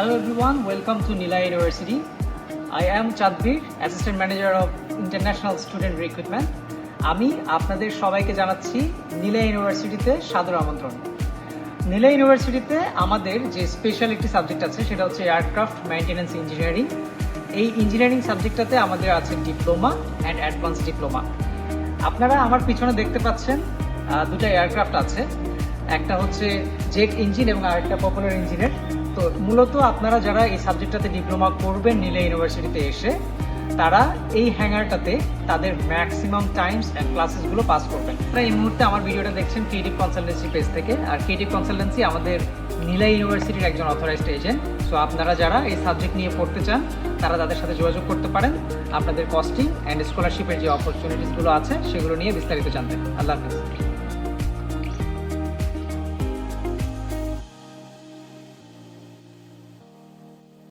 Hello everyone, welcome to Nila University. I am Chadbir, Assistant Manager of International Student Recruitment. আমি আপনাদের সবাইকে জানাচ্ছি নীলা ইউনিভার্সিটিতে সাদর আমন্ত্রণ নীলা ইউনিভার্সিটিতে আমাদের যে স্পেশাল একটি সাবজেক্ট আছে সেটা হচ্ছে এয়ারক্রাফট মেইনটেন্যান্স ইঞ্জিনিয়ারিং এই ইঞ্জিনিয়ারিং সাবজেক্টটাতে আমাদের আছে ডিপ্লোমা অ্যান্ড অ্যাডভান্স ডিপ্লোমা আপনারা আমার পিছনে দেখতে পাচ্ছেন দুটো এয়ারক্রাফট আছে একটা হচ্ছে জেট ইঞ্জিন এবং আরেকটা পপুলার ইঞ্জিনের। তো মূলত আপনারা যারা এই সাবজেক্টটাতে ডিপ্লোমা করবেন নীলা ইউনিভার্সিটিতে এসে, তারা এই হ্যাঙ্গারটাতে তাদের ম্যাক্সিমাম টাইমস অ্যান্ড ক্লাসেসগুলো পাস করবেন। আপনারা এই মুহূর্তে আমার ভিডিওটা দেখছেন ক্রিয়েটিভ কনসালটেন্সি পেজ থেকে। আর ক্রিয়েটিভ কনসালটেন্সি আমাদের নীলা ইউনিভার্সিটির একজন অথরাইজড এজেন্ট সো আপনারা যারা এই সাবজেক্ট নিয়ে পড়তে চান, তারা তাদের সাথে যোগাযোগ করতে পারেন। আপনাদের কস্টিং অ্যান্ড স্কলারশিপের যে অপরচুনিটিসগুলো আছে, সেগুলো নিয়ে বিস্তারিত জানতে। আল্লাহ হাফিজ।